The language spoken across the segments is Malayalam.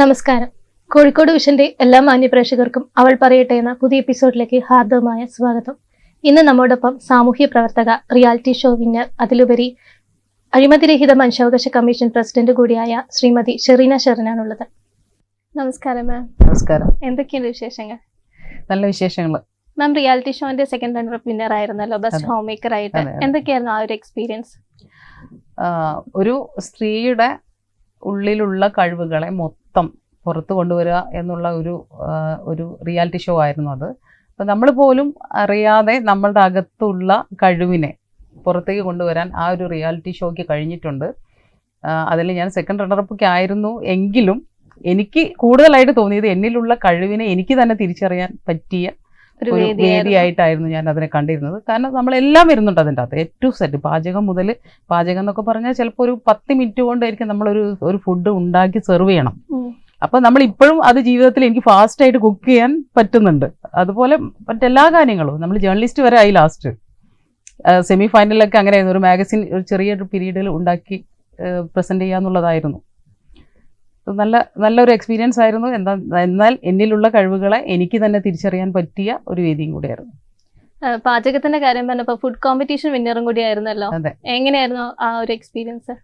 നമസ്കാരം. കോഴിക്കോട് വിഷന്റെ എല്ലാ മാന്യപ്രേക്ഷകർക്കും അവൾ പറയട്ടെ എന്ന പുതിയ എപ്പിസോഡിലേക്ക് ഹാർദവമായ സ്വാഗതം. ഇന്ന് നമ്മോടൊപ്പം സാമൂഹ്യ പ്രവർത്തക റിയാലിറ്റി ഷോ വിന്നർ അതിലുപരി അഴിമതിരഹിത മനുഷ്യാവകാശ കമ്മീഷൻ പ്രസിഡന്റ് കൂടിയായ ശ്രീമതി ഷെറീന ഷെറിനാണുള്ളത് നമസ്കാരം മാം നമസ്കാരം. എന്തൊക്കെയുണ്ട് വിശേഷങ്ങൾ? നല്ല വിശേഷങ്ങൾ മാം റിയാലിറ്റി ഷോന്റെ സെക്കൻഡ് റണ്ണർ വിന്നർ ആയിരുന്നല്ലോ ബെസ്റ്റ്. ഹോം മേക്കർ ആയിട്ട്. എന്തൊക്കെയായിരുന്നു ആ ഒരു എക്സ്പീരിയൻസ് ഒരു സ്ത്രീയുടെ ഉള്ളിലുള്ള കഴിവുകളെ മൊത്തം പുറത്തു കൊണ്ടുവരിക എന്നുള്ള ഒരു ഒരു റിയാലിറ്റി ഷോ ആയിരുന്നു അത്. അപ്പം നമ്മൾ പോലും അറിയാതെ നമ്മളുടെ അകത്തുള്ള കഴിവിനെ പുറത്തേക്ക് കൊണ്ടുവരാൻ ആ ഒരു റിയാലിറ്റി ഷോയ്ക്ക് കഴിഞ്ഞിട്ടുണ്ട്. അതിൽ ഞാൻ സെക്കൻഡ് റണ്ണറപ്പൊക്കെ ആയിരുന്നു എങ്കിലും എനിക്ക് കൂടുതലായിട്ട് തോന്നിയത് എന്നിലുള്ള കഴിവിനെ എനിക്ക് തന്നെ തിരിച്ചറിയാൻ പറ്റിയ ഒരു വേദിയായിട്ടായിരുന്നു ഞാൻ അതിനെ കണ്ടിരുന്നത്. കാരണം നമ്മളെല്ലാം വരുന്നുണ്ട് അതിന്റെ അകത്ത്. ഏറ്റവും സെറ്റ് പാചകം മുതൽ പാചകം എന്നൊക്കെ പറഞ്ഞാൽ ചിലപ്പോൾ ഒരു പത്ത് മിനിറ്റ് കൊണ്ടായിരിക്കും നമ്മളൊരു ഒരു ഫുഡ് ഉണ്ടാക്കി സെർവ് ചെയ്യണം. അപ്പൊ നമ്മൾ ഇപ്പോഴും അത് ജീവിതത്തിൽ എനിക്ക് ഫാസ്റ്റ് ആയിട്ട് കുക്ക് ചെയ്യാൻ പറ്റുന്നുണ്ട്. അതുപോലെ മറ്റെല്ലാ കാര്യങ്ങളും. നമ്മൾ ജേർണലിസ്റ്റ് വരെ ആയി ലാസ്റ്റ് സെമി ഫൈനലിലൊക്കെ അങ്ങനെയായിരുന്നു. ഒരു മാഗസിൻ ഒരു ചെറിയൊരു പീരീഡിൽ ഉണ്ടാക്കി പ്രസന്റ് ചെയ്യാന്നുള്ളതായിരുന്നു. നല്ല നല്ലൊരു എക്സ്പീരിയൻസ് ആയിരുന്നു. എന്താ എന്നാൽ എന്നിലുള്ള കഴിവുകളെ എനിക്ക് തന്നെ തിരിച്ചറിയാൻ പറ്റിയ ഒരു വേദിയും കൂടിയായിരുന്നു. പാചകത്തിന്റെ കാര്യം പറഞ്ഞപ്പോൾ ഫുഡ് കോമ്പറ്റീഷൻ വിന്നറും കൂടി ആയിരുന്നല്ലോ. എങ്ങനെയായിരുന്നു ആ ഒരു എക്സ്പീരിയൻസ്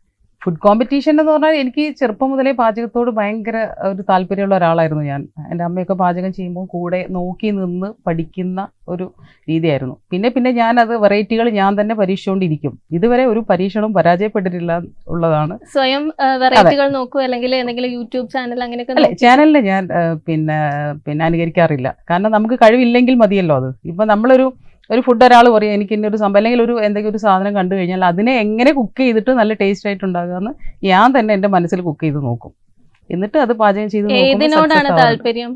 ഫുഡ് കോമ്പറ്റീഷൻ എന്ന് പറഞ്ഞാൽ എനിക്ക് ചെറുപ്പം മുതലേ പാചകത്തോട് ഭയങ്കര ഒരു താല്പര്യമുള്ള ഒരാളായിരുന്നു ഞാൻ. എന്റെ അമ്മയൊക്കെ പാചകം ചെയ്യുമ്പോൾ കൂടെ നോക്കി നിന്ന് പഠിക്കുന്ന ഒരു രീതിയായിരുന്നു. പിന്നെ പിന്നെ ഞാൻ അത് വെറൈറ്റികൾ ഞാൻ തന്നെ പരീക്ഷിച്ചുകൊണ്ടിരിക്കും. ഇതുവരെ ഒരു പരീക്ഷണവും പരാജയപ്പെട്ടിട്ടില്ല ഉള്ളതാണ്. സ്വയം വെറൈറ്റികൾ നോക്കുക അല്ലെങ്കിൽ എന്തെങ്കിലും യൂട്യൂബ് ചാനൽ അങ്ങനെയൊക്കെ അല്ലെ ചാനലിനെ ഞാൻ പിന്നെ പിന്നെ അനുകരിക്കാറില്ല. കാരണം നമുക്ക് കഴിവില്ലെങ്കിൽ മതിയല്ലോ അത്. ഇപ്പം നമ്മളൊരു ഒരു ഫുഡ് ഒരാൾ പറയും എനിക്ക് ഇന്ന ഒരു സംഭവം അല്ലെങ്കിൽ ഒരു എന്തെങ്കിലും ഒരു സാധനം കണ്ടു കഴിഞ്ഞാൽ അതിനെ എങ്ങനെ കുക്ക് ചെയ്തിട്ട് നല്ല ടേസ്റ്റ് ആയിട്ട് ഉണ്ടാകുമെന്ന് ഞാൻ തന്നെ എന്റെ മനസ്സിൽ കുക്ക് ചെയ്ത് നോക്കും. എന്നിട്ട് അത് പാചകം ചെയ്ത് ഏതിനോടാണ് താല്പര്യം?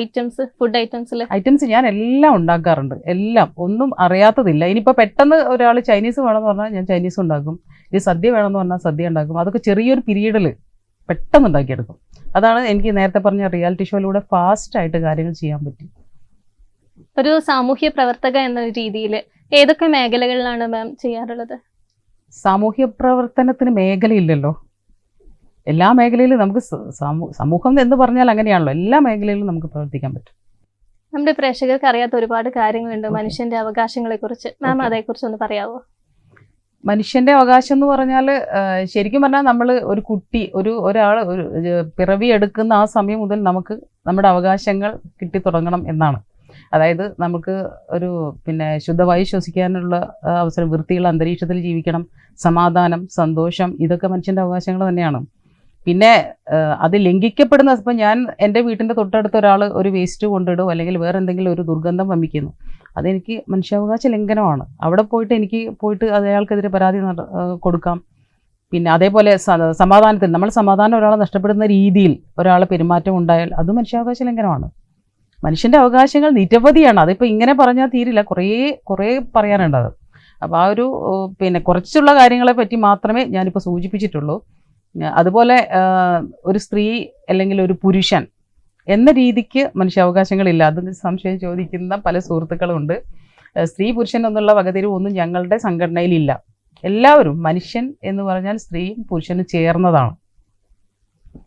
ഐറ്റംസ് ഫുഡ് ഐറ്റംസിൽ ഐറ്റംസ് ഞാൻ എല്ലാം ഉണ്ടാക്കാറുണ്ട്. എല്ലാം. ഒന്നും അറിയാത്തതില്ല. ഇനിയിപ്പോൾ പെട്ടെന്ന് ഒരാൾ ചൈനീസ് വേണമെന്ന് പറഞ്ഞാൽ ഞാൻ ചൈനീസ് ഉണ്ടാക്കും. ഇനി സദ്യ വേണമെന്ന് പറഞ്ഞാൽ സദ്യ ഉണ്ടാക്കും. അതൊക്കെ ചെറിയൊരു പീരീഡിൽ പെട്ടെന്ന് ഉണ്ടാക്കിയെടുക്കും. അതാണ് എനിക്ക് നേരത്തെ പറഞ്ഞ റിയാലിറ്റി ഷോയിലൂടെ ഫാസ്റ്റ് ആയിട്ട് കാര്യങ്ങൾ ചെയ്യാൻ പറ്റി. ഒരു സാമൂഹ്യ പ്രവർത്തക എന്ന രീതിയിൽ ഏതൊക്കെ മേഖലകളിലാണ് മാം ചെയ്യാറുള്ളത്? സാമൂഹ്യ പ്രവർത്തനത്തിന് മേഖലയില്ലല്ലോ. എല്ലാ മേഖലയിലും നമുക്ക് സമൂഹം എന്ന് പറഞ്ഞാൽ അങ്ങനെയാണല്ലോ. എല്ലാ മേഖലയിലും നമുക്ക് പ്രവർത്തിക്കാൻ പറ്റും. നമ്മുടെ പ്രേക്ഷകർക്ക് അറിയാത്ത ഒരുപാട് കാര്യങ്ങളുണ്ട്. മനുഷ്യന്റെ അവകാശങ്ങളെ കുറിച്ച്. മാം. അതേക്കുറിച്ച് ഒന്ന് പറയാവോ? മനുഷ്യന്റെ അവകാശം എന്ന് പറഞ്ഞാൽ ശരിക്കും പറഞ്ഞാൽ നമ്മൾ ഒരു കുട്ടി ഒരു ഒരാൾ ഒരു പിറവി എടുക്കുന്ന ആ സമയം മുതൽ നമുക്ക് നമ്മുടെ അവകാശങ്ങൾ കിട്ടി തുടങ്ങണം എന്നാണ്. അതായത് നമുക്ക് ഒരു പിന്നെ ശുദ്ധവായു ശ്വസിക്കാനുള്ള അവസരം വൃത്തിയുള്ള അന്തരീക്ഷത്തിൽ ജീവിക്കണം സമാധാനം സന്തോഷം ഇതൊക്കെ മനുഷ്യന്റെ അവകാശങ്ങൾ തന്നെയാണ്. പിന്നെ അത് ലംഘിക്കപ്പെടുന്ന ഇപ്പം ഞാൻ എന്റെ വീട്ടിന്റെ തൊട്ടടുത്ത് ഒരാൾ ഒരു വേസ്റ്റ് കൊണ്ടിടും അല്ലെങ്കിൽ വേറെ എന്തെങ്കിലും ഒരു ദുർഗന്ധം വമിക്കുന്നു. അതെനിക്ക് മനുഷ്യാവകാശ ലംഘനമാണ്. അവിടെ പോയിട്ട് എനിക്ക് പോയിട്ട് അയാൾക്കെതിരെ പരാതി കൊടുക്കാം. പിന്നെ അതേപോലെ സമാധാനത്തിൽ നമ്മൾ സമാധാനം ഒരാളെ നഷ്ടപ്പെടുന്ന രീതിയിൽ ഒരാളെ പെരുമാറ്റം ഉണ്ടായാൽ അത് മനുഷ്യാവകാശ ലംഘനമാണ്. മനുഷ്യന്റെ അവകാശങ്ങൾ നിരവധിയാണ്. അതിപ്പോ ഇങ്ങനെ പറഞ്ഞാൽ തീരില്ല. കുറേ കുറേ പറയാനുണ്ട് അത്. അപ്പോൾ ആ ഒരു പിന്നെ കുറച്ചുള്ള കാര്യങ്ങളെ പറ്റി മാത്രമേ ഞാനിപ്പോൾ സൂചിപ്പിച്ചിട്ടുള്ളൂ. അതുപോലെ ഒരു സ്ത്രീ അല്ലെങ്കിൽ ഒരു പുരുഷൻ എന്ന രീതിക്ക് മനുഷ്യാവകാശങ്ങളില്ല അത് സംശയം ചോദിക്കുന്ന പല സുഹൃത്തുക്കളുണ്ട്. സ്ത്രീ പുരുഷൻ എന്നുള്ള വകതിരിവ് ഒന്നും ഞങ്ങളുടെ സംഘടനയിലില്ല. എല്ലാവരും മനുഷ്യൻ എന്ന് പറഞ്ഞാൽ സ്ത്രീയും പുരുഷനും ചേർന്നതാണ്.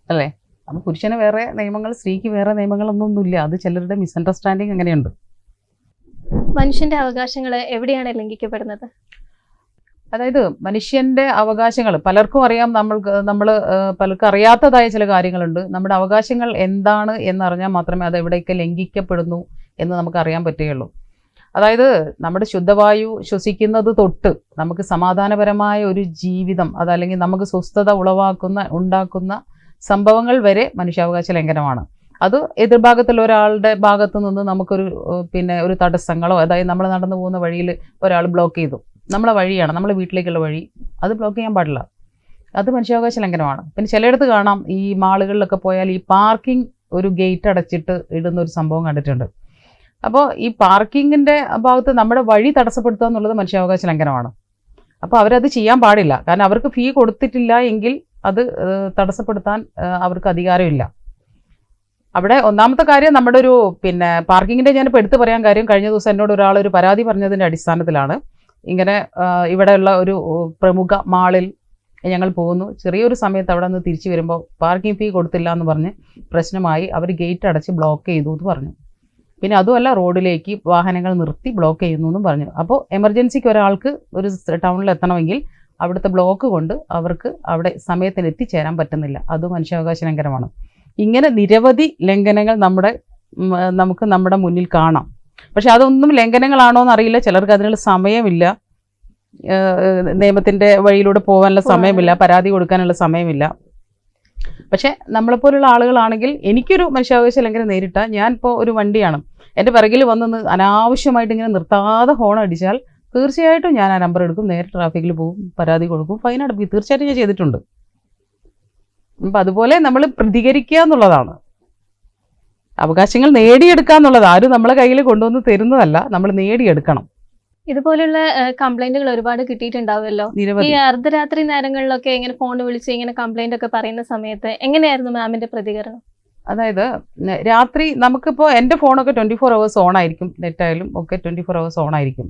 അല്ലേ? അപ്പം പുരുഷന് വേറെ നിയമങ്ങൾ സ്ത്രീക്ക് വേറെ നിയമങ്ങളൊന്നൊന്നുമില്ല അത് ചിലരുടെ മിസ്അണ്ടർസ്റ്റാൻഡിങ് അങ്ങനെയുണ്ട്. മനുഷ്യന്റെ അവകാശങ്ങൾ എവിടെയാണ് ലംഘിക്കപ്പെടുന്നത്? അതായത് മനുഷ്യന്റെ അവകാശങ്ങൾ പലർക്കും അറിയാം നമ്മൾ നമ്മൾ പലർക്കും അറിയാത്തതായ ചില കാര്യങ്ങളുണ്ട്. നമ്മുടെ അവകാശങ്ങൾ എന്താണ് എന്നറിഞ്ഞാൽ മാത്രമേ അത് എവിടെയൊക്കെ ലംഘിക്കപ്പെടുന്നു എന്ന് നമുക്ക് അറിയാൻ പറ്റുകയുള്ളൂ. അതായത് നമ്മുടെ ശുദ്ധവായു ശ്വസിക്കുന്നത് തൊട്ട് നമുക്ക് സമാധാനപരമായ ഒരു ജീവിതം അതല്ലെങ്കിൽ നമുക്ക് സ്വസ്ഥത ഉളവാക്കുന്ന ഉണ്ടാക്കുന്ന സംഭവങ്ങൾ വരെ മനുഷ്യാവകാശ ലംഘനമാണ്. അത് എതിർഭാഗത്തുള്ള ഒരാളുടെ ഭാഗത്തു നിന്ന് നമുക്കൊരു പിന്നെ ഒരു തടസ്സങ്ങളോ അതായത് നമ്മൾ നടന്നു പോകുന്ന വഴിയിൽ ഒരാൾ ബ്ലോക്ക് ചെയ്തു. നമ്മളെ വഴിയാണ് നമ്മളെ വീട്ടിലേക്കുള്ള വഴി. അത് ബ്ലോക്ക് ചെയ്യാൻ പാടില്ല. അത് മനുഷ്യാവകാശ ലംഘനമാണ്. പിന്നെ ചിലയിടത്ത് കാണാം ഈ മാളുകളിലൊക്കെ പോയാൽ ഈ പാർക്കിംഗ് ഒരു ഗേറ്റ് അടച്ചിട്ട് ഇടുന്ന ഒരു സംഭവം കണ്ടിട്ടുണ്ട്. അപ്പോൾ ഈ പാർക്കിങ്ങിന്റെ ഭാഗത്ത് നമ്മുടെ വഴി തടസ്സപ്പെടുത്തുക എന്നുള്ളത് മനുഷ്യാവകാശ ലംഘനമാണ്. അപ്പോൾ അവരത് ചെയ്യാൻ പാടില്ല. കാരണം അവർക്ക് ഫീ കൊടുത്തിട്ടില്ല എങ്കിൽ അത് തടസ്സപ്പെടുത്താൻ അവർക്ക് അധികാരമില്ല. അവിടെ ഒന്നാമത്തെ കാര്യം നമ്മുടെ ഒരു പിന്നെ പാർക്കിങ്ങിന്റെ ഞാനിപ്പോൾ എടുത്തു പറയാൻ കാര്യം കഴിഞ്ഞ ദിവസം എന്നോട് ഒരാൾ ഒരു പരാതി പറഞ്ഞതിന്റെ അടിസ്ഥാനത്തിലാണ്. ഇങ്ങനെ ഇവിടെയുള്ള ഒരു പ്രമുഖ മാളിൽ ഞങ്ങൾ പോകുന്നു. ചെറിയൊരു സമയത്ത് അവിടെ നിന്ന് തിരിച്ചു വരുമ്പോൾ പാർക്കിംഗ് ഫീ കൊടുത്തില്ല എന്ന് പറഞ്ഞ് പ്രശ്നമായി അവർ ഗേറ്റ് അടച്ച് ബ്ലോക്ക് ചെയ്തു എന്ന് പറഞ്ഞു. പിന്നെ അതുമല്ല റോഡിലേക്ക് വാഹനങ്ങൾ നിർത്തി ബ്ലോക്ക് ചെയ്യുന്നു എന്നും പറഞ്ഞു. അപ്പോൾ എമർജൻസിക്ക് ഒരാൾക്ക് ഒരു ടൗണിൽ എത്തണമെങ്കിൽ അവിടുത്തെ ബ്ലോക്ക് കൊണ്ട് അവർക്ക് അവിടെ സമയത്തിന് എത്തിച്ചേരാൻ പറ്റുന്നില്ല. അത് മനുഷ്യാവകാശ ലംഘനമാണ് ഇങ്ങനെ നിരവധി ലംഘനങ്ങൾ നമ്മുടെ നമുക്ക് നമ്മുടെ മുന്നിൽ കാണാം. പക്ഷെ അതൊന്നും ലംഘനങ്ങളാണോ എന്നറിയില്ല ചിലർക്ക് അതിനുള്ള സമയമില്ല. നിയമത്തിന്റെ നിയമത്തിന്റെ വഴിയിലൂടെ പോകാനുള്ള സമയമില്ല. പരാതി കൊടുക്കാനുള്ള സമയമില്ല. പക്ഷെ നമ്മളെപ്പോലുള്ള ആളുകളാണെങ്കിൽ എനിക്കൊരു മനുഷ്യാവകാശ ലംഘനം നേരിട്ടാൽ ഞാൻ ഇപ്പോൾ ഒരു വണ്ടിയാണ്. എന്റെ പിറകിൽ വന്ന് അനാവശ്യമായിട്ട് ഇങ്ങനെ നിർത്താതെ ഹോൺ അടിച്ചാൽ തീർച്ചയായിട്ടും ഞാൻ ആ നമ്പർ എടുക്കും നേരെ ട്രാഫിക്കിൽ പോകും പരാതി കൊടുക്കും ഫൈൻ അടപ്പിക്കും തീർച്ചയായിട്ടും ഞാൻ ചെയ്തിട്ടുണ്ട്. അപ്പം അതുപോലെ നമ്മൾ പ്രതികരിക്കുക എന്നുള്ളതാണ്. അവകാശങ്ങൾ നേടിയെടുക്കുക എന്നുള്ളത് ആരും നമ്മളെ കയ്യിൽ കൊണ്ടുവന്ന് തരുന്നതല്ല നമ്മൾ നേടിയെടുക്കണം. ഇതുപോലുള്ള കംപ്ലൈന്റുകൾ ഒരുപാട് കിട്ടിയിട്ടുണ്ടാവുമല്ലോ? ഈ അർദ്ധരാത്രി നേരങ്ങളിലൊക്കെ ഇങ്ങനെ ഫോൺ വിളിച്ച് ഇങ്ങനെ കംപ്ലൈന്റ് ഒക്കെ പറയുന്ന സമയത്ത് എങ്ങനെയായിരുന്നു മാമിന്റെ പ്രതികരണം? അതായത് രാത്രി നമുക്കിപ്പോൾ എന്റെ ഫോണൊക്കെ ട്വന്റി ഫോർ അവേഴ്സ് ഓൺ ആയിരിക്കും നെറ്റായാലും ഒക്കെ ട്വന്റി ഫോർ അവേഴ്സ് ഓൺ ആയിരിക്കും.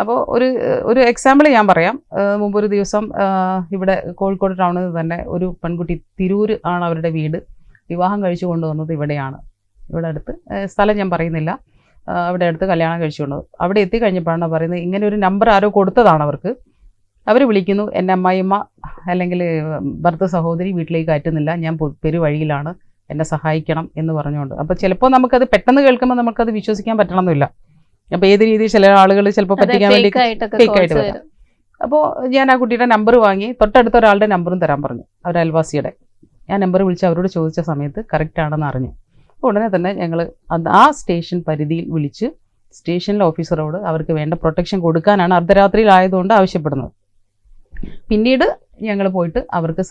അപ്പോൾ ഒരു ഒരു എക്സാമ്പിൾ ഞാൻ പറയാം. മുമ്പ് ഒരു ദിവസം ഇവിടെ കോഴിക്കോട് ടൗണിൽ തന്നെ ഒരു പെൺകുട്ടി തിരൂർ ആണ് അവരുടെ വീട്. വിവാഹം കഴിച്ചു കൊണ്ടുവന്നത് ഇവിടെയാണ്. ഇവിടെ അടുത്ത് സ്ഥലം ഞാൻ പറയുന്നില്ല. അവിടെ അടുത്ത് കല്യാണം കഴിച്ചു കൊണ്ടത് അവിടെ എത്തിക്കഴിഞ്ഞപ്പോഴാണ് പറയുന്നത് ഇങ്ങനെ ഒരു നമ്പർ ആരോ കൊടുത്തതാണ് അവർക്ക്. അവർ വിളിക്കുന്നു എന്റെ അമ്മായിമ്മ അല്ലെങ്കിൽ ഭർത്ത സഹോദരി വീട്ടിലേക്ക് കയറ്റുന്നില്ല. ഞാൻ പെരുവഴിയിലാണ്. എന്നെ സഹായിക്കണം എന്ന് പറഞ്ഞുകൊണ്ട്. അപ്പോൾ ചിലപ്പോൾ നമുക്കത് പെട്ടെന്ന് കേൾക്കുമ്പോൾ നമുക്കത് വിശ്വസിക്കാൻ പറ്റണമെന്നില്ല അപ്പോൾ ഏത് രീതിയിൽ ചില ആളുകൾ ചിലപ്പോൾ പറ്റിക്കാൻ വേണ്ടി ഫേക്ക് ആയിട്ട് വരാം. അപ്പോൾ ഞാൻ ആ കുട്ടിയുടെ നമ്പർ വാങ്ങി തൊട്ടടുത്ത ഒരാളുടെ നമ്പറും തരാൻ പറഞ്ഞു അവർ അയൽവാസിയുടെ. ഞാൻ നമ്പർ വിളിച്ച് അവരോട് ചോദിച്ച സമയത്ത് കറക്റ്റ് ആണെന്ന് അറിഞ്ഞു. അപ്പോൾ ഉടനെ തന്നെ ഞങ്ങൾ ആ സ്റ്റേഷൻ പരിധിയിൽ വിളിച്ച് സ്റ്റേഷനിലെ ഓഫീസറോട് അവർക്ക് വേണ്ട പ്രൊട്ടക്ഷൻ കൊടുക്കാനാണ് അർദ്ധരാത്രിയിലായതുകൊണ്ട് ആവശ്യപ്പെടുന്നത്. പിന്നീട് ഞങ്ങൾ പോയിട്ട് അവർക്ക്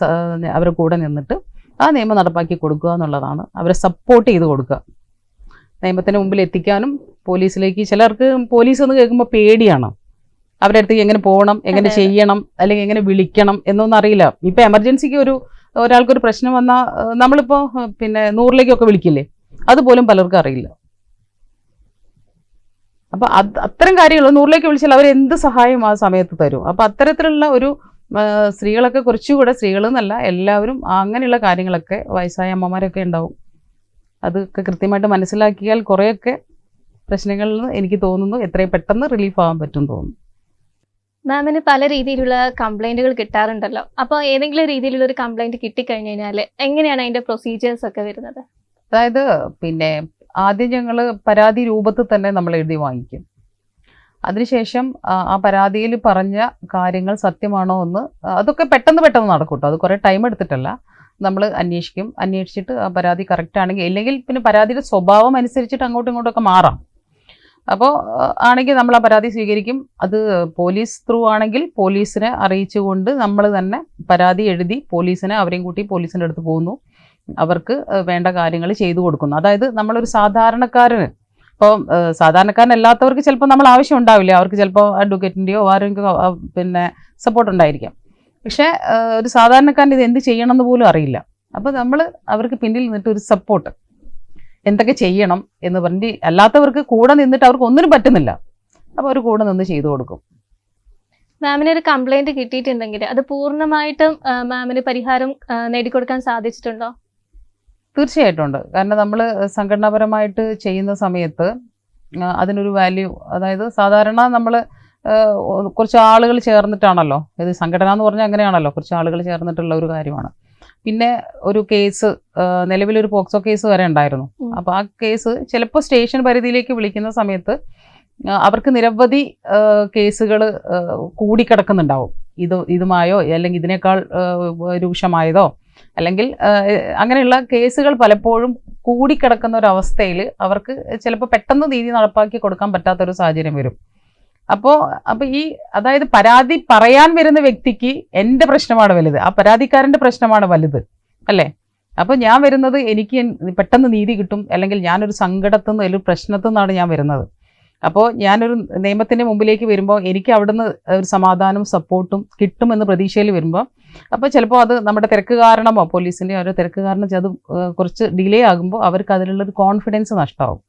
അവരുടെ കൂടെ നിന്നിട്ട് ആ നിയമം നടപ്പാക്കി കൊടുക്കുക എന്നുള്ളതാണ് അവരെ സപ്പോർട്ട് ചെയ്ത് കൊടുക്കുക. നിയമത്തിന് മുമ്പിൽ എത്തിക്കാനും പോലീസിലേക്ക് ചിലർക്ക് പോലീസ് എന്ന് കേൾക്കുമ്പോൾ പേടിയാണ്. അവരുടെ അടുത്തേക്ക് എങ്ങനെ പോകണം എങ്ങനെ. ചെയ്യണം അല്ലെങ്കിൽ എങ്ങനെ വിളിക്കണം എന്നൊന്നും അറിയില്ല. ഇപ്പം എമർജൻസിക്ക് ഒരു ഒരാൾക്കൊരു പ്രശ്നം വന്നാൽ നമ്മളിപ്പോൾ പിന്നെ നൂറിലേക്കൊക്കെ വിളിക്കില്ലേ? അതുപോലും പലർക്കും അറിയില്ല. അപ്പൊ അത് അത്തരം കാര്യങ്ങൾ നൂറിലേക്ക് വിളിച്ചാൽ അവർ എന്ത് സഹായം ആ സമയത്ത് തരും? അപ്പൊ അത്തരത്തിലുള്ള ഒരു സ്ത്രീകളൊക്കെ കുറച്ചുകൂടെ സ്ത്രീകൾ എന്നല്ല എല്ലാവരും അങ്ങനെയുള്ള കാര്യങ്ങളൊക്കെ വയസ്സായ അമ്മമാരൊക്കെ ഉണ്ടാവും. അതൊക്കെ കൃത്യമായിട്ട് മനസ്സിലാക്കിയാൽ കുറേയൊക്കെ പ്രശ്നങ്ങളിൽ നിന്ന് എനിക്ക് തോന്നുന്നു. എത്രയും പെട്ടെന്ന് റിലീഫ് ആവാൻ പറ്റും തോന്നുന്നു. മാമിന് പല രീതിയിലുള്ള കംപ്ലൈന്റുകൾ കിട്ടാറുണ്ടല്ലോ. അപ്പോൾ ഏതെങ്കിലും രീതിയിലുള്ള ഒരു കംപ്ലൈന്റ് കിട്ടിക്കഴിഞ്ഞു കഴിഞ്ഞാൽ എങ്ങനെയാണ് അതിന്റെ പ്രൊസീജിയേഴ്സ് ഒക്കെ വരുന്നത്? അതായത് പിന്നെ ആദ്യം ഞങ്ങൾ പരാതി രൂപത്തിൽ തന്നെ നമ്മൾ എഴുതി വാങ്ങിക്കും. അതിനുശേഷം ആ, പരാതിയിൽ പറഞ്ഞ കാര്യങ്ങൾ സത്യമാണോ എന്ന് അതൊക്കെ പെട്ടെന്ന് പെട്ടെന്ന് നടക്കൂട്ടോ. കേട്ടോ അത് കുറേ ടൈം എടുത്തിട്ടല്ല. നമ്മൾ അന്വേഷിക്കും. അന്വേഷിച്ചിട്ട് ആ പരാതി കറക്റ്റ് ആണെങ്കിൽ ഇല്ലെങ്കിൽ പിന്നെ പരാതിയുടെ സ്വഭാവം അനുസരിച്ചിട്ട് അങ്ങോട്ടും ഇങ്ങോട്ടൊക്കെ മാറാം. അപ്പോൾ ആണെങ്കിൽ നമ്മൾ ആ പരാതി സ്വീകരിക്കും. അത് പോലീസ് ത്രൂ ആണെങ്കിൽ പോലീസിനെ അറിയിച്ചുകൊണ്ട് നമ്മൾ തന്നെ പരാതി എഴുതി പോലീസിനെ അവരെയും കൂട്ടി പോലീസിന്റെ അടുത്ത് പോകുന്നു. അവർക്ക് വേണ്ട കാര്യങ്ങൾ ചെയ്തു കൊടുക്കുന്നു. അതായത് നമ്മളൊരു സാധാരണക്കാരന് ഇപ്പോൾ സാധാരണക്കാരനല്ലാത്തവർക്ക് ചിലപ്പോൾ നമ്മൾ ആവശ്യം ഉണ്ടാവില്ല. അവർക്ക് ചിലപ്പോൾ അഡ്വക്കേറ്റിന്റെയോ ആരെങ്കിലും പിന്നെ സപ്പോർട്ട് ഉണ്ടായിരിക്കാം. പക്ഷേ ഒരു സാധാരണക്കാരൻ ഇത് എന്ത് ചെയ്യണം എന്ന് പോലും അറിയില്ല. അപ്പോൾ നമ്മൾ അവർക്ക് പിന്നിൽ നിന്നിട്ട് ഒരു സപ്പോർട്ട് എന്തൊക്കെ ചെയ്യണം എന്ന് പറഞ്ഞ് അല്ലാത്തവർക്ക് കൂടെ നിന്നിട്ട് അവർക്ക് ഒന്നിനും പറ്റുന്നില്ല. അപ്പോൾ അവർ കൂടെ നിന്ന് ചെയ്തു കൊടുക്കും. മാമിന് ഒരു കംപ്ലൈന്റ് കിട്ടിയിട്ടുണ്ടെങ്കിൽ അത് പൂർണമായിട്ടും മാമിന് പരിഹാരം നേടിക്കൊടുക്കാൻ സാധിച്ചിട്ടുണ്ടോ? തീർച്ചയായിട്ടും ഉണ്ട്. കാരണം നമ്മൾ സംഘടനാപരമായിട്ട് ചെയ്യുന്ന സമയത്ത് അതിനൊരു വാല്യൂ അതായത് സാധാരണ നമ്മൾ കുറച്ച് ആളുകൾ ചേർന്നിട്ടാണല്ലോ. ഇത് സംഘടന എന്ന് പറഞ്ഞാൽ അങ്ങനെയാണല്ലോ. കുറച്ച് ആളുകൾ ചേർന്നിട്ടുള്ള ഒരു കാര്യമാണ്. പിന്നെ ഒരു കേസ് നിലവിലൊരു പോക്സോ കേസ് വരെ ഉണ്ടായിരുന്നു. അപ്പോൾ ആ കേസ് ചിലപ്പോൾ സ്റ്റേഷൻ പരിധിയിലേക്ക് വിളിക്കുന്ന സമയത്ത് അവർക്ക് നിരവധി കേസുകൾ കൂടിക്കിടക്കുന്നുണ്ടാവും. ഇത് ഇതുമായോ അല്ലെങ്കിൽ ഇതിനേക്കാൾ രൂക്ഷമായതോ അല്ലെങ്കിൽ അങ്ങനെയുള്ള കേസുകൾ പലപ്പോഴും കൂടിക്കിടക്കുന്ന ഒരു അവസ്ഥയിൽ അവർക്ക് ചിലപ്പോൾ പെട്ടെന്ന് നീതി നടപ്പാക്കി കൊടുക്കാൻ പറ്റാത്തൊരു സാഹചര്യം വരും. അപ്പോൾ അപ്പോൾ ഈ അതായത് പരാതി പറയാൻ വരുന്ന വ്യക്തിക്ക് എന്റെ പ്രശ്നമാണ് വലുത്. ആ പരാതിക്കാരന്റെ പ്രശ്നമാണ് വലുത്. അല്ലേ? അപ്പോൾ ഞാൻ വരുന്നത് എനിക്ക് പെട്ടെന്ന് നീതി കിട്ടും. അല്ലെങ്കിൽ ഞാനൊരു സങ്കടത്തു നിന്ന് അല്ലെങ്കിൽ പ്രശ്നത്തു നിന്നാണ് ഞാൻ വരുന്നത്. അപ്പോൾ ഞാനൊരു നിയമത്തിന്റെ മുമ്പിലേക്ക് വരുമ്പോൾ എനിക്ക് അവിടുന്ന് ഒരു സമാധാനവും സപ്പോർട്ടും കിട്ടുമെന്ന് പ്രതീക്ഷയിൽ വരുമ്പോൾ അപ്പോൾ ചിലപ്പോൾ അത് നമ്മുടെ തിരക്ക് കാരണമോ പോലീസിന്റെ ഓരോ തിരക്ക് കാരണം അത് കുറച്ച് ഡിലേ ആകുമ്പോൾ അവർക്ക് അതിലുള്ളൊരു കോൺഫിഡൻസ് നഷ്ടമാവും.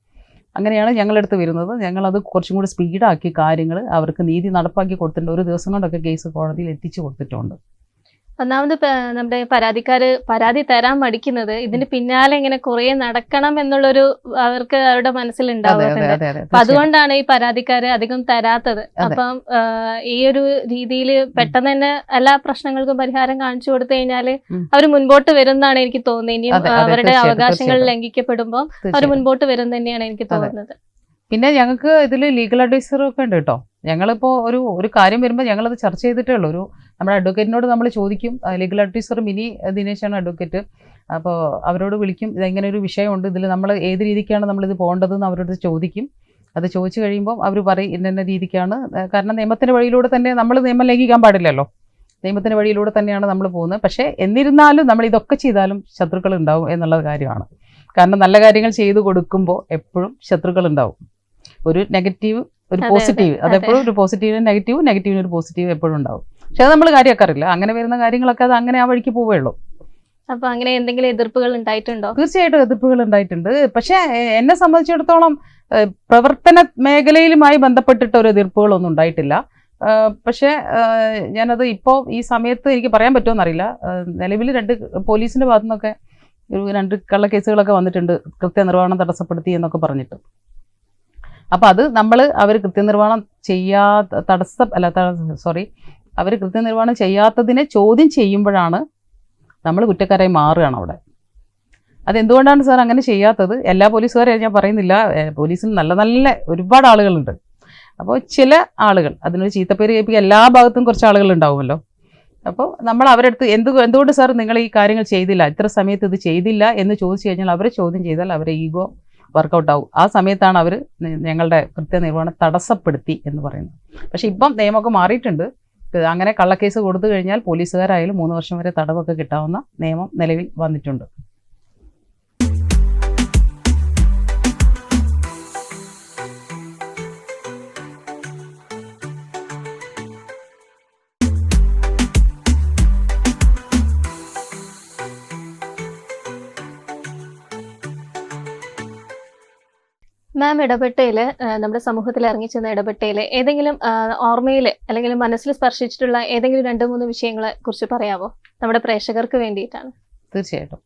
അങ്ങനെയാണ് ഞങ്ങളെടുത്ത് വരുന്നത്. ഞങ്ങളത് കുറച്ചും കൂടി സ്പീഡാക്കി കാര്യങ്ങൾ അവർക്ക് നീതി നടപ്പാക്കി കൊടുത്തിട്ടുണ്ട്. ഒരു ദിവസം കൊണ്ടൊക്കെ കേസ് കോടതിയിൽ എത്തിച്ചു കൊടുത്തിട്ടുണ്ട്. ഒന്നാമത് നമ്മുടെ പരാതിക്കാര് പരാതി തരാൻ മടിക്കുന്നത് ഇതിന് പിന്നാലെ ഇങ്ങനെ കുറെ നടക്കണം എന്നുള്ളൊരു അവർക്ക് അവരുടെ മനസ്സിൽ അതെ അപ്പൊ അതുകൊണ്ടാണ് ഈ പരാതിക്കാര് അധികം തരാത്തത്. അപ്പം ഈ ഒരു രീതിയിൽ പെട്ടെന്ന് തന്നെ എല്ലാ പ്രശ്നങ്ങൾക്കും പരിഹാരം കാണിച്ചു കൊടുത്തു കഴിഞ്ഞാൽ. അവർ മുൻപോട്ട് വരും എന്നാണ് എനിക്ക് തോന്നുന്നത്. ഇനിയും അവരുടെ അവകാശങ്ങൾ ലംഘിക്കപ്പെടുമ്പോൾ അവർ മുൻപോട്ട് വരും തന്നെയാണ് എനിക്ക് തോന്നുന്നത്. പിന്നെ ഞങ്ങൾക്ക് ഇതിൽ ലീഗൽ അഡ്വൈസർ ഒക്കെ ഉണ്ട് കേട്ടോ. ഞങ്ങളിപ്പോൾ ഒരു ഒരു കാര്യം വരുമ്പോൾ ഞങ്ങളത് ചർച്ച ചെയ്തിട്ടേ ഉള്ളൂ. ഒരു നമ്മുടെ അഡ്വക്കേറ്റിനോട് നമ്മൾ ചോദിക്കും ലീഗൽ അഡ്വൈസർ മിനി ദിനേശാണ് അഡ്വക്കേറ്റ് അപ്പോൾ അവരോട് വിളിക്കും ഇതെങ്ങനെ ഒരു വിഷയമുണ്ട് ഇതിൽ നമ്മൾ ഏത് രീതിക്കാണ് നമ്മളിത് പോകേണ്ടതെന്ന് അവരോട് ചോദിക്കും. അത് ചോദിച്ചു കഴിയുമ്പോൾ അവർ പറയും ഇന്ന രീതിക്കാണ്. കാരണം നിയമത്തിന്റെ വഴിയിലൂടെ തന്നെ നമ്മൾ നിയമം ലംഘിക്കാൻ പാടില്ലല്ലോ. നിയമത്തിന്റെ വഴിയിലൂടെ തന്നെയാണ് നമ്മൾ പോകുന്നത്. പക്ഷേ എന്നിരുന്നാലും നമ്മൾ ഇതൊക്കെ ചെയ്താലും ശത്രുക്കൾ ഉണ്ടാവും എന്നുള്ള കാര്യമാണ്. കാരണം നല്ല കാര്യങ്ങൾ ചെയ്തു കൊടുക്കുമ്പോൾ എപ്പോഴും ശത്രുക്കൾ ഉണ്ടാവും. ഒരു നെഗറ്റീവ് ഒരു പോസിറ്റീവ് അതെ. അതെപ്പോഴും ഒരു പോസിറ്റീവിന് നെഗറ്റീവ് നെഗറ്റീവിന് ഒരു പോസിറ്റീവ് എപ്പോഴും ഉണ്ടാവും. പക്ഷെ അത് നമ്മൾ കാര്യമാക്കാറില്ല അങ്ങനെ വരുന്ന കാര്യങ്ങളൊക്കെ അത് അങ്ങനെ ആ വഴിക്ക് പോവുകയുള്ളൂ. അപ്പൊ അങ്ങനെ എന്തെങ്കിലും എതിർപ്പുകൾ ഉണ്ടായിട്ടുണ്ടോ? തീർച്ചയായിട്ടും എതിർപ്പുകൾ ഉണ്ടായിട്ടുണ്ട്. പക്ഷെ എന്നെ സംബന്ധിച്ചിടത്തോളം പ്രവർത്തന മേഖലയിലുമായി ബന്ധപ്പെട്ടിട്ട് ഒരു എതിർപ്പുകളൊന്നും ഉണ്ടായിട്ടില്ല. പക്ഷെ ഞാനത് ഇപ്പോൾ ഈ സമയത്ത് എനിക്ക് പറയാൻ പറ്റുമെന്നറിയില്ല. നിലവിൽ രണ്ട് പോലീസിന്റെ ഭാഗത്തു നിന്നൊക്കെ ഒരു രണ്ട് കള്ളക്കേസുകളൊക്കെ വന്നിട്ടുണ്ട്. കൃത്യനിർവഹണം തടസ്സപ്പെടുത്തി എന്നൊക്കെ പറഞ്ഞിട്ട്. അപ്പം അത് നമ്മൾ അവർ കൃത്യനിർവഹണം ചെയ്യാത്ത തടസ്സം അല്ല സോറി അവർ കൃത്യനിർവഹണം ചെയ്യാത്തതിനെ ചോദ്യം ചെയ്യുമ്പോഴാണ് നമ്മൾ കുറ്റക്കാരായി മാറുകയാണ് അവിടെ. അതെന്തുകൊണ്ടാണ് സാർ അങ്ങനെ ചെയ്യാത്തത്? എല്ലാ പോലീസുകാരെയും ഞാൻ പറയുന്നില്ല. പോലീസിൽ നല്ല നല്ല ഒരുപാട് ആളുകളുണ്ട്. അപ്പോൾ ചില ആളുകൾ അതിനൊരു ചീത്തപ്പേര് കേൾപ്പിക്കുക എല്ലാ ഭാഗത്തും കുറച്ച് ആളുകൾ ഉണ്ടാവുമല്ലോ. അപ്പോൾ നമ്മൾ അവരടുത്ത് എന്ത് എന്തുകൊണ്ട് സാർ നിങ്ങൾ ഈ കാര്യങ്ങൾ ചെയ്തില്ല? ഇത്ര സമയത്ത് ഇത് ചെയ്തില്ല എന്ന് ചോദിച്ചു കഴിഞ്ഞാൽ അവരെ ചോദ്യം ചെയ്താൽ അവരെ ഈഗോ വർക്കൗട്ട് ആവും. ആ സമയത്താണ് അവർ ഞങ്ങളുടെ കൃത്യനിർവഹണം തടസ്സപ്പെടുത്തി എന്ന് പറയുന്നത്. പക്ഷേ ഇപ്പം നിയമമൊക്കെ മാറിയിട്ടുണ്ട്. അങ്ങനെ കള്ളക്കേസ് കൊടുത്തു കഴിഞ്ഞാൽ പോലീസുകാരായാലും മൂന്ന് വർഷം വരെ തടവൊക്കെ കിട്ടാവുന്ന നിയമം നിലവിൽ വന്നിട്ടുണ്ട്. മാം ഇടപെട്ടയിൽ നമ്മുടെ സമൂഹത്തിൽ ഇറങ്ങിച്ചെന്ന ഇടപെട്ടയിൽ ഏതെങ്കിലും ഓർമ്മയിൽ അല്ലെങ്കിൽ മനസ്സിൽ സ്പർശിച്ചിട്ടുള്ള ഏതെങ്കിലും രണ്ട് മൂന്ന് വിഷയങ്ങളെ കുറിച്ച് പറയാമോ നമ്മുടെ പ്രേക്ഷകർക്ക് വേണ്ടിയിട്ടാണ്. തീർച്ചയായിട്ടും.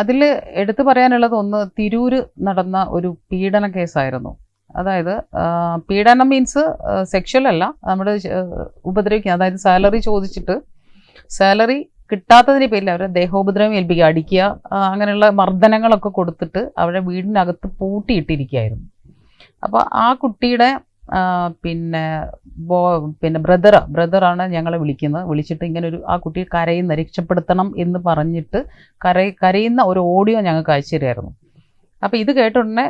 അതിൽ എടുത്തു പറയാനുള്ളത് ഒന്ന് തിരൂര് നടന്ന ഒരു പീഡന കേസായിരുന്നു. അതായത് പീഡനം മീൻസ് സെക്ഷൽ അല്ല. നമ്മുടെ ഉപദ്രവിക്കുക അതായത് സാലറി ചോദിച്ചിട്ട് സാലറി കിട്ടാത്തതിന്റെ പേരിൽ അവരെ ദേഹോപദ്രവം ഏൽപ്പിക്കുക അടിക്കുക അങ്ങനെയുള്ള മർദ്ദനങ്ങളൊക്കെ കൊടുത്തിട്ട് അവരെ വീടിനകത്ത് പൂട്ടിയിട്ടിരിക്കുകയായിരുന്നു. അപ്പോൾ ആ കുട്ടിയുടെ പിന്നെ ബോ പിന്നെ ബ്രദർ ബ്രദറാണ് ഞങ്ങളെ വിളിക്കുന്നത്. വിളിച്ചിട്ട് ഇങ്ങനെ ഒരു ആ കുട്ടിയെ കരയുന്ന രക്ഷപ്പെടുത്തണം എന്ന് പറഞ്ഞിട്ട് കര കരയുന്ന ഒരു ഓഡിയോ ഞങ്ങൾക്ക് അയച്ചു തരുമായിരുന്നു അപ്പോൾ ഇത് കേട്ടുടനെ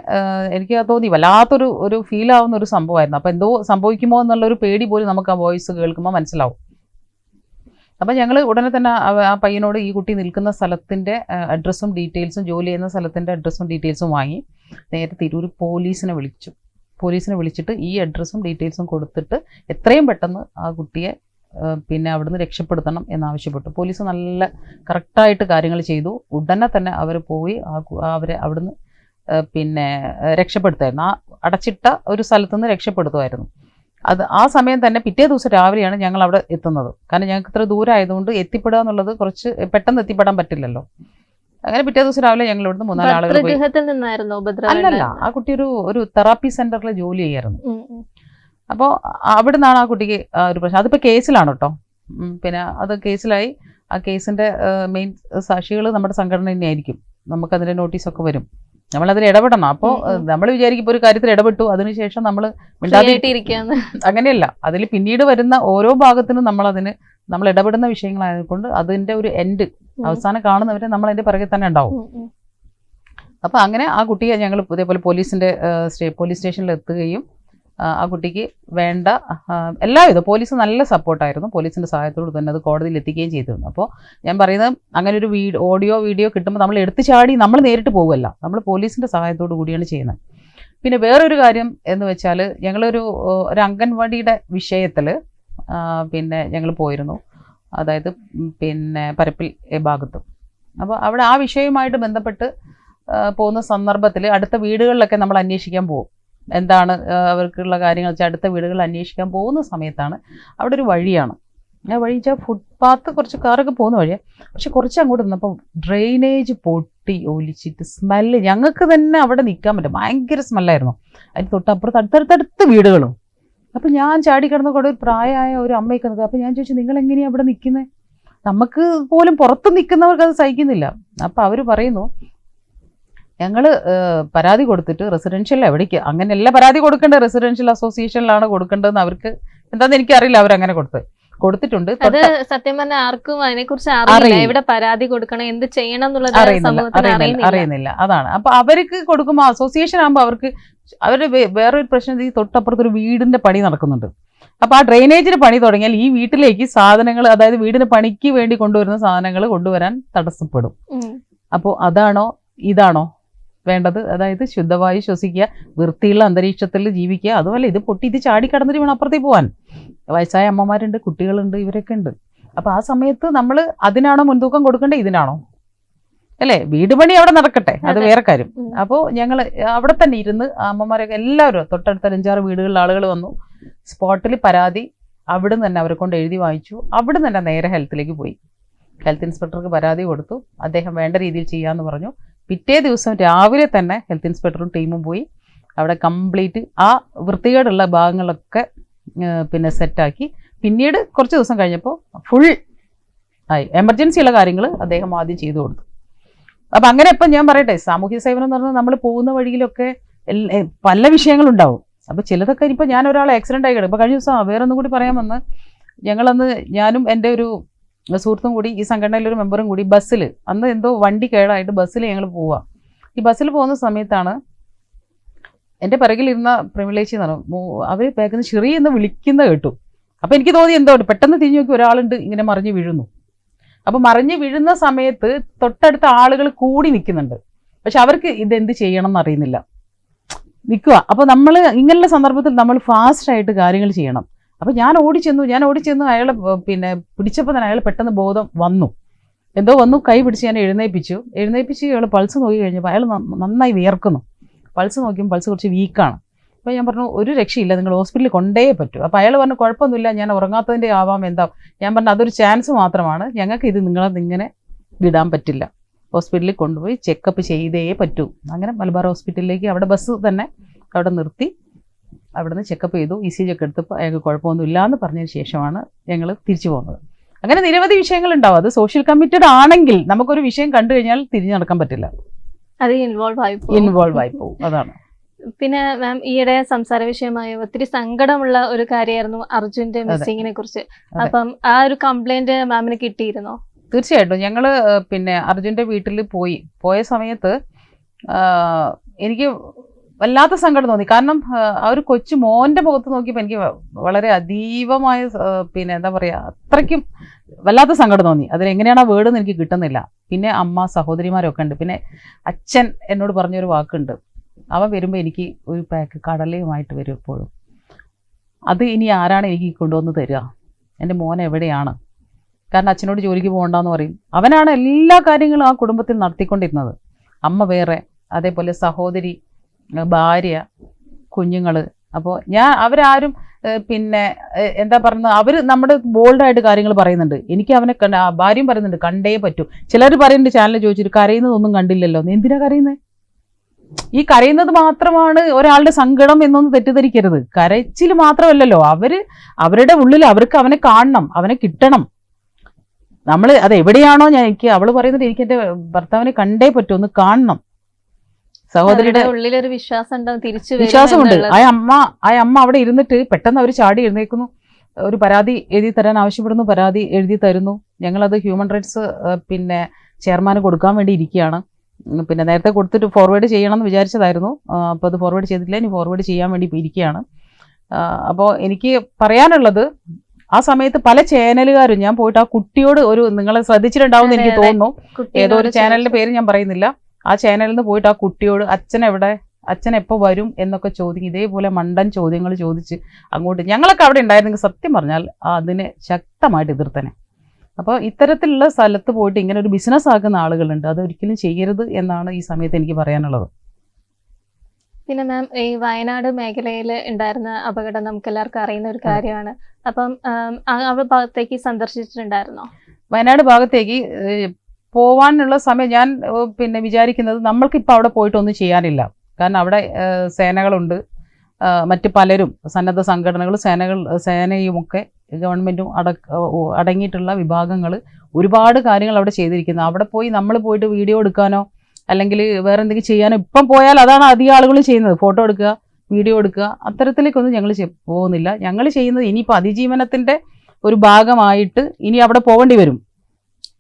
എനിക്ക് തോന്നി വല്ലാത്തൊരു ഒരു ഫീൽ ആവുന്ന ഒരു സംഭവമായിരുന്നു. അപ്പോൾ എന്തോ സംഭവിക്കുമോ എന്നുള്ളൊരു പേടി പോലും നമുക്ക് ആ വോയിസ് കേൾക്കുമ്പോൾ മനസ്സിലാവും. അപ്പം ഞങ്ങൾ ഉടനെ തന്നെ ആ- പയ്യനോട് ഈ കുട്ടി നിൽക്കുന്ന സ്ഥലത്തിന്റെ അഡ്രസ്സും ഡീറ്റെയിൽസും ജോലി ചെയ്യുന്ന സ്ഥലത്തിന്റെ അഡ്രസ്സും ഡീറ്റെയിൽസും വാങ്ങി നേരെ തിരൂർ പോലീസിനെ വിളിച്ചു. പോലീസിനെ വിളിച്ചിട്ട് ഈ അഡ്രസ്സും ഡീറ്റെയിൽസും കൊടുത്തിട്ട് എത്രയും പെട്ടെന്ന് ആ കുട്ടിയെ പിന്നെ അവിടുന്ന് രക്ഷപ്പെടുത്തണം എന്നാവശ്യപ്പെട്ടു. പോലീസ് നല്ല കറക്റ്റായിട്ട് കാര്യങ്ങൾ ചെയ്തു. ഉടനെ തന്നെ അവർ പോയി ആ അവരെ അവിടുന്ന് പിന്നെ രക്ഷപ്പെടുത്തായിരുന്നു. ആ അടച്ചിട്ട ഒരു സ്ഥലത്തുനിന്ന് രക്ഷപ്പെടുത്തുമായിരുന്നു. അത് ആ സമയം തന്നെ പിറ്റേ ദിവസം രാവിലെയാണ് ഞങ്ങൾ അവിടെ എത്തുന്നത്. കാരണം ഞങ്ങൾക്ക് ഇത്ര ദൂരമായതുകൊണ്ട് എത്തിപ്പെടുക എന്നുള്ളത് കുറച്ച് പെട്ടെന്ന് എത്തിപ്പെടാൻ പറ്റില്ലല്ലോ. അങ്ങനെ പിറ്റേ ദിവസം രാവിലെ ഞങ്ങൾ ഇവിടുന്ന് മൂന്നാൽ ആളുകൾ അല്ലല്ല ആ കുട്ടി ഒരു ഒരു തെറാപ്പി സെന്ററിൽ ജോലി ചെയ്യായിരുന്നു. അപ്പോൾ അവിടെ നിന്നാണ് ആ കുട്ടിക്ക് ഒരു പ്രശ്നം. അതിപ്പോൾ കേസിലാണ് കേട്ടോ. പിന്നെ അത് കേസിലായി. ആ കേസിന്റെ മെയിൻ സാക്ഷികൾ നമ്മുടെ സംഘടന തന്നെയായിരിക്കും. നമുക്കതിന്റെ നോട്ടീസൊക്കെ വരും. നമ്മളതിൽ ഇടപെടണം അപ്പോൾ ഉം. നമ്മൾ വിചാരിക്കും ഇപ്പോൾ ഒരു കാര്യത്തിൽ ഇടപെട്ടു അതിനുശേഷം നമ്മൾ അങ്ങനെയല്ല അതിൽ പിന്നീട് വരുന്ന ഓരോ ഭാഗത്തിനും നമ്മൾ അതിന് നമ്മൾ ഇടപെടുന്ന വിഷയങ്ങളായതുകൊണ്ട് അതിന്റെ ഒരു എൻഡ്. അവസാനം കാണുന്നവരെ നമ്മൾ അതിന്റെ പിറകെ തന്നെ ഉണ്ടാവും. അപ്പോൾ അങ്ങനെ ആ കുട്ടിയെ ഞങ്ങൾ ഇതേപോലെ പോലീസിന്റെ പോലീസ് സ്റ്റേഷനിൽ എത്തുകയും ആ, കുട്ടിക്ക് വേണ്ട എല്ലാവിധ പോലീസ് നല്ല സപ്പോർട്ടായിരുന്നു. പോലീസിന്റെ സഹായത്തോട് തന്നെ അത് കോടതിയിൽ എത്തിക്കുകയും ചെയ്തിരുന്നു. അപ്പോൾ ഞാൻ പറയുന്നത് അങ്ങനെ ഒരു വീഡിയോ ഓഡിയോ വീഡിയോ കിട്ടുമ്പോൾ നമ്മൾ എടുത്തു ചാടി നമ്മൾ നേരിട്ട് പോകുമല്ല നമ്മൾ പോലീസിന്റെ സഹായത്തോടു കൂടിയാണ് ചെയ്യുന്നത്. പിന്നെ വേറൊരു കാര്യം എന്ന് വെച്ചാൽ ഞങ്ങളൊരു ഒരു അംഗൻവാടിയുടെ വിഷയത്തിൽ പിന്നെ ഞങ്ങൾ പോയിരുന്നു. അതായത് പിന്നെ പരപ്പിൽ ഭാഗത്ത്. അപ്പോൾ അവിടെ ആ വിഷയവുമായിട്ട് ബന്ധപ്പെട്ട് പോകുന്ന സന്ദർഭത്തിൽ അടുത്ത വീടുകളിലൊക്കെ നമ്മൾ അന്വേഷിക്കാൻ പോകും. എന്താണ് അവർക്കുള്ള കാര്യങ്ങൾ വെച്ചാൽ അടുത്ത വീടുകൾ അന്വേഷിക്കാൻ പോകുന്ന സമയത്താണ് അവിടെ ഒരു വഴിയാണ്. ആ വഴി വെച്ചാൽ ഫുട്പാത്ത് കുറച്ച് കാറൊക്കെ പോകുന്ന വഴിയാണ് പക്ഷെ കുറച്ച് അങ്ങോട്ട് നിന്നപ്പോൾ ഡ്രെയിനേജ് പൊട്ടി ഒലിച്ചിട്ട് സ്മെല്ല് ഞങ്ങൾക്ക് തന്നെ അവിടെ നിൽക്കാൻ പറ്റും ഭയങ്കര സ്മെല്ലായിരുന്നു അതിന് തൊട്ടപ്പുറത്ത് അടുത്തടുത്തടുത്ത് വീടുകളും. അപ്പം ഞാൻ ചാടി കിടന്ന കൂടെ ഒരു പ്രായമായ ഒരു അമ്മയൊക്കെ നിൽക്കുക അപ്പം ഞാൻ ചോദിച്ചു നിങ്ങൾ എങ്ങനെയാണ് അവിടെ നിൽക്കുന്നത് നമുക്ക് പോലും പുറത്ത് നിൽക്കുന്നവർക്ക് അത് സഹിക്കുന്നില്ല. അപ്പം അവർ പറയുന്നു ഞങ്ങൾ പരാതി കൊടുത്തിട്ട് റെസിഡൻഷ്യൽ എവിടേക്ക്? അങ്ങനെയല്ല പരാതി കൊടുക്കേണ്ടത്. റെസിഡൻഷ്യൽ അസോസിയേഷനിലാണ് കൊടുക്കേണ്ടതെന്ന് അവർക്ക് എന്താണെന്ന് എനിക്കറിയില്ല അവരങ്ങനെ കൊടുത്തത് കൊടുത്തിട്ടുണ്ട്. അത് സത്യം പറഞ്ഞാൽ ആർക്കും അതിനെ കുറിച്ച് അറിയില്ല. എവിടെ പരാതി കൊടുക്കണം എന്ത് ചെയ്യണം എന്നുള്ളത് അറിയുന്നില്ല. അതാണ്. അപ്പൊ അവർക്ക് കൊടുക്കുമ്പോൾ അസോസിയേഷൻ ആകുമ്പോൾ അവർക്ക് അവരുടെ വേറൊരു പ്രശ്നം ഈ തൊട്ടപ്പുറത്ത് ഒരു വീടിന്റെ പണി നടക്കുന്നുണ്ട്. അപ്പൊ ആ ഡ്രെയിനേജിന് പണി തുടങ്ങിയാൽ ഈ വീട്ടിലേക്ക് സാധനങ്ങൾ അതായത് വീടിന് പണിക്ക് വേണ്ടി കൊണ്ടുവരുന്ന സാധനങ്ങൾ കൊണ്ടുവരാൻ തടസ്സപ്പെടും. അപ്പോൾ അതാണോ ഇതാണോ? വേണ്ടത്. അതായത് ശുദ്ധവായു ശ്വസിക്കുക വൃത്തിയുള്ള അന്തരീക്ഷത്തിൽ ജീവിക്കുക. അതുപോലെ ഇത് പൊട്ടി ഇത് ചാടിക്കടന്നിട്ട് വേണം അപ്പുറത്തേക്ക് പോകാൻ വയസ്സായ അമ്മമാരുണ്ട് കുട്ടികളുണ്ട് ഇവരൊക്കെ ഉണ്ട്. അപ്പോൾ ആ സമയത്ത് നമ്മൾ അതിനാണോ മുൻതൂക്കം കൊടുക്കേണ്ടത്? ഇതിനാണോ? അല്ലേ? വീട് പണി അവിടെ നടക്കട്ടെ. അത്. വേറെ കാര്യം. അപ്പോൾ ഞങ്ങൾ അവിടെ തന്നെ ഇരുന്ന് അമ്മമാരൊക്കെ എല്ലാവരും തൊട്ടടുത്ത അഞ്ചാറ് വീടുകളിൽ ആളുകൾ വന്നു. സ്പോട്ടിൽ പരാതി അവിടെ തന്നെ അവരെ കൊണ്ട് എഴുതി വാങ്ങിച്ചു അവിടെ തന്നെ നേരെ ഹെൽത്തിലേക്ക് പോയി. ഹെൽത്ത് ഇൻസ്പെക്ടർക്ക് പരാതി കൊടുത്തു. അദ്ദേഹം വേണ്ട രീതിയിൽ ചെയ്യാമെന്ന് പറഞ്ഞു. പിറ്റേ ദിവസം രാവിലെ തന്നെ ഹെൽത്ത് ഇൻസ്പെക്ടറും ടീമും പോയി അവിടെ കംപ്ലീറ്റ് ആ വൃത്തികേടുള്ള ഭാഗങ്ങളൊക്കെ പിന്നെ സെറ്റാക്കി പിന്നീട് കുറച്ച് ദിവസം കഴിഞ്ഞപ്പോൾ ഫുൾ ആയി. എമർജൻസി ഉള്ള കാര്യങ്ങൾ അദ്ദേഹം ആദ്യം ചെയ്തു കൊടുത്തു. അപ്പം അങ്ങനെ ഇപ്പം ഞാൻ പറയട്ടെ സാമൂഹ്യ സേവനം എന്ന് പറഞ്ഞാൽ നമ്മൾ പോകുന്ന വഴിയിലൊക്കെ പല വിഷയങ്ങളുണ്ടാവും. അപ്പോൾ ചിലതൊക്കെ ഇനിയിപ്പോൾ ഞാൻ ഒരാൾ ആക്സിഡന്റ് ആയി കിടക്കും. ഇപ്പോൾ കഴിഞ്ഞ ദിവസം വേറെ ഒന്നും കൂടി പറയാൻ വന്ന് ഞങ്ങളന്ന് ഞാനും എന്റെ ഒരു സുഹൃത്തും കൂടി ഈ സംഘടനയിലെ ഒരു മെമ്പറും കൂടി ബസ്സിൽ അന്ന് എന്തോ വണ്ടി കേടായിട്ട് ബസ്സിൽ ഞങ്ങൾ പോവാ. ഈ ബസ്സിൽ പോകുന്ന സമയത്താണ് എന്റെ പിറകിലിരുന്ന പ്രിമിലേച്ചി എന്ന് പറഞ്ഞു അവർ പേക്കുന്ന ചെറിയ എന്ന് വിളിക്കുന്ന കേട്ടു. അപ്പോൾ എനിക്ക് തോന്നി എന്തോ പെട്ടെന്ന് തിരിഞ്ഞു നോക്കി ഒരാളുണ്ട് ഇങ്ങനെ മറിഞ്ഞ് വീഴുന്നു. അപ്പോൾ മറിഞ്ഞ് വീഴുന്ന സമയത്ത് തൊട്ടടുത്ത ആളുകൾ കൂടി നിൽക്കുന്നുണ്ട്. പക്ഷെ അവർക്ക് ഇതെന്ത് ചെയ്യണം എന്നറിയുന്നില്ല നിൽക്കുക അപ്പോൾ നമ്മൾ ഇങ്ങനെയുള്ള സന്ദർഭത്തിൽ നമ്മൾ ഫാസ്റ്റായിട്ട് കാര്യങ്ങൾ ചെയ്യണം. അപ്പോൾ ഞാൻ ഓടിച്ചെന്നു ഞാൻ ഓടിച്ചെന്നു അയാൾ പിന്നെ പിടിച്ചപ്പോൾ തന്നെ അയാൾ പെട്ടെന്ന് ബോധം വന്നു. എന്തോ വന്നു കൈ പിടിച്ച് ഞാൻ എഴുന്നേൽപ്പിച്ചു എഴുന്നേൽപ്പിച്ച് അയാൾ പൾസ് നോക്കി കഴിഞ്ഞപ്പോൾ അയാൾ നന്നായി വിയർക്കുന്നു. പൾസ് നോക്കിയപ്പോൾ പൾസ് കുറച്ച് വീക്കാണ് അപ്പോൾ ഞാൻ പറഞ്ഞു ഒരു രക്ഷയില്ല നിങ്ങൾ ഹോസ്പിറ്റലിൽ കൊണ്ടേ പറ്റൂ. അപ്പോൾ അയാൾ പറഞ്ഞു കുഴപ്പമൊന്നുമില്ല ഞാൻ ഉറങ്ങാത്തതിന്റെ ആവാം എന്താ? ഞാൻ പറഞ്ഞു അതൊരു ചാൻസ് മാത്രമാണ്. ഞങ്ങൾക്ക് ഇത് നിങ്ങളെ ഇങ്ങനെ വിടാൻ പറ്റില്ല. ഹോസ്പിറ്റലിൽ കൊണ്ടുപോയി ചെക്കപ്പ് ചെയ്തേ പറ്റൂ. അങ്ങനെ മലബാർ ഹോസ്പിറ്റലിലേക്ക് അവിടെ ബസ് തന്നെ അവിടെ നിർത്തി. അവിടുന്ന് ചെക്കപ്പ് ചെയ്തു ഇ സി ജി ഒക്കെ എടുത്തപ്പോൾ അയാൾക്ക് കുഴപ്പമൊന്നുമില്ല എന്ന് പറഞ്ഞതിന് ശേഷമാണ് ഞങ്ങൾ തിരിച്ചു പോകുന്നത്. അങ്ങനെ നിരവധി വിഷയങ്ങൾ ഉണ്ടാവും. അത് സോഷ്യൽ കമ്മിറ്റഡ് ആണെങ്കിൽ നമുക്കൊരു വിഷയം കണ്ടു കഴിഞ്ഞാൽ തിരിഞ്ഞു നടക്കാൻ പറ്റില്ല. അത് ഇൻവോൾവ് ആയി. ഇൻവോൾവ് ആയി പോകും. അതാണ്. പിന്നെ മാം ഈയിടെ സംസാര വിഷയമായ ഒത്തിരി സങ്കടമുള്ള ഒരു കാര്യമായിരുന്നു അർജുന്റെ മിസ്സിങ്ങിനെ കുറിച്ച്. അപ്പം ആ ഒരു കംപ്ലൈന്റ് മാമിന് കിട്ടിയിരുന്നോ? തീർച്ചയായിട്ടും. ഞങ്ങൾ പിന്നെ അർജുന്റെ വീട്ടിൽ പോയി. പോയ സമയത്ത് എനിക്ക് വല്ലാത്ത സങ്കടം തോന്നി. കാരണം ആ, ഒരു കൊച്ചു മോന്റെ മുഖത്ത് നോക്കിയപ്പോൾ എനിക്ക് വളരെ അതീവമായ പിന്നെ എന്താ പറയുക അത്രയ്ക്കും വല്ലാത്ത സങ്കടം തോന്നി. അതിലെങ്ങനെയാണ് ആ വേർഡ് എനിക്ക് കിട്ടുന്നില്ല. പിന്നെ അമ്മ സഹോദരിമാരൊക്കെ ഉണ്ട്. പിന്നെ അച്ഛൻ എന്നോട് പറഞ്ഞൊരു വാക്കുണ്ട്. അവ വരുമ്പോൾ എനിക്ക് ഒരു പാക്ക് കടലയുമായിട്ട് വരും എപ്പോഴും. അത് ഇനി ആരാണ് എനിക്ക് കൊണ്ടുവന്ന് തരിക എന്റെ മോൻ എവിടെയാണ്? കാരണം അച്ഛനോട് ജോലിക്ക് പോകണ്ടെന്ന് പറയും. അവനാണ് എല്ലാ കാര്യങ്ങളും ആ കുടുംബത്തിൽ നടത്തിക്കൊണ്ടിരുന്നത്. അമ്മ വേറെ അതേപോലെ സഹോദരി ഭാര്യ കുഞ്ഞുങ്ങൾ അപ്പോൾ ഞാൻ അവരാരും പിന്നെ എന്താ പറയുന്നത് അവർ നമ്മുടെ ബോൾഡായിട്ട് കാര്യങ്ങൾ പറയുന്നുണ്ട്. എനിക്ക് അവനെ കണ്ട ഭാര്യയും പറയുന്നുണ്ട് കണ്ടേ പറ്റൂ. ചിലർ പറയുന്നുണ്ട് ചാനൽ ചോദിച്ചിട്ട് കരയുന്നതൊന്നും കണ്ടില്ലല്ലോ. എന്തിനാ കരയുന്നത് ഈ കരയുന്നത് മാത്രമാണ് ഒരാളുടെ സങ്കടം എന്നൊന്നും തെറ്റിദ്ധരിക്കരുത്. കരച്ചിൽ മാത്രമല്ലല്ലോ. അവർ അവരുടെ ഉള്ളിൽ അവർക്ക് അവനെ കാണണം അവനെ കിട്ടണം. നമ്മൾ അത് എവിടെയാണോ ഞാൻ എനിക്ക് അവൾ പറയുന്നത് എനിക്ക് എന്റെ ഭർത്താവിനെ കണ്ടേ പറ്റൂ ഒന്ന് കാണണം. സഹോദരിയുടെ ഉള്ളിൽ ഉള്ളിലൊരു വിശ്വാസം ഉണ്ടാവും തിരിച്ചു വിശ്വാസമുണ്ട്. ആ അമ്മ ആ അമ്മ അവിടെ ഇരുന്നിട്ട് പെട്ടെന്ന് അവർ ചാടി എഴുന്നേക്കുന്നു ഒരു പരാതി എഴുതി തരാൻ ആവശ്യപ്പെടുന്നു പരാതി എഴുതി തരുന്നു. ഞങ്ങളത് ഹ്യൂമൻ റൈറ്റ്സ് പിന്നെ ചെയർമാന് കൊടുക്കാൻ വേണ്ടി ഇരിക്കുകയാണ്. പിന്നെ നേരത്തെ കൊടുത്തിട്ട് ഫോർവേഡ് ചെയ്യണം എന്ന് വിചാരിച്ചതായിരുന്നു അപ്പോൾ അത് ഫോർവേഡ് ചെയ്തിട്ടില്ല ഇനി ഫോർവേഡ് ചെയ്യാൻ വേണ്ടി ഇരിക്കുകയാണ്. അപ്പോൾ എനിക്ക് പറയാനുള്ളത് ആ സമയത്ത് പല ചാനലുകാരും ഞാൻ പോയിട്ട് ആ കുട്ടിയോട് ഒരു നിങ്ങളെ ശ്രദ്ധിച്ചിട്ടുണ്ടാവും എന്ന് എനിക്ക്. തോന്നുന്നു. ഏതോ ഒരു ചാനലിന്റെ പേര് ഞാൻ പറയുന്നില്ല. ആ ചാനലിൽ നിന്ന് പോയിട്ട് ആ കുട്ടിയോട് അച്ഛൻ എവിടെ അച്ഛൻ എപ്പോൾ വരും? എന്നൊക്കെ ചോദിക്കും. ഇതേപോലെ മണ്ടൻ ചോദ്യങ്ങൾ ചോദിച്ച് അങ്ങോട്ട്. ഞങ്ങളൊക്കെ അവിടെ ഉണ്ടായിരുന്നെങ്കിൽ സത്യം പറഞ്ഞാൽ അതിനെ ശക്തമായിട്ട് എതിർത്തനെ. അപ്പോൾ ഇത്തരത്തിലുള്ള സ്ഥലത്ത് പോയിട്ട് ഇങ്ങനെ ഒരു ബിസിനസ് ആക്കുന്ന ആളുകളുണ്ട്. അത് ഒരിക്കലും ചെയ്യരുത് എന്നാണ് ഈ സമയത്ത് എനിക്ക് പറയാനുള്ളത്. പിന്നെ മാം ഈ വയനാട് മേഖലയിൽ ഉണ്ടായിരുന്ന അപകടം നമുക്ക് എല്ലാവർക്കും അറിയുന്ന ഒരു കാര്യമാണ്. അപ്പം ആം, ഭാഗത്തേക്ക് സന്ദർശിച്ചിട്ടുണ്ടായിരുന്നോ? വയനാട് ഭാഗത്തേക്ക് പോവാനുള്ള സമയം ഞാൻ പിന്നെ വിചാരിക്കുന്നത് നമ്മൾക്കിപ്പോൾ അവിടെ പോയിട്ടൊന്നും ചെയ്യാനില്ല. കാരണം അവിടെ സേനകളുണ്ട്. മറ്റ് പലരും സന്നദ്ധ സംഘടനകൾ സേനകൾ സേനയുമൊക്കെ ഗവൺമെന്റും അട അടങ്ങിയിട്ടുള്ള വിഭാഗങ്ങൾ ഒരുപാട് കാര്യങ്ങൾ അവിടെ ചെയ്തിരിക്കുന്നു. അവിടെ പോയി നമ്മൾ പോയിട്ട് വീഡിയോ എടുക്കാനോ അല്ലെങ്കിൽ വേറെ എന്തെങ്കിലും ചെയ്യാനോ ഇപ്പം പോയാൽ അതാണ് അധികം ആളുകൾ ചെയ്യുന്നത്. ഫോട്ടോ എടുക്കുക വീഡിയോ എടുക്കുക അത്തരത്തിലേക്കൊന്നും ഞങ്ങൾ പോകുന്നില്ല. ഞങ്ങൾ ചെയ്യുന്നത് ഇനിയിപ്പോൾ അതിജീവനത്തിന്റെ ഒരു ഭാഗമായിട്ട് ഇനി അവിടെ പോകേണ്ടി വരും.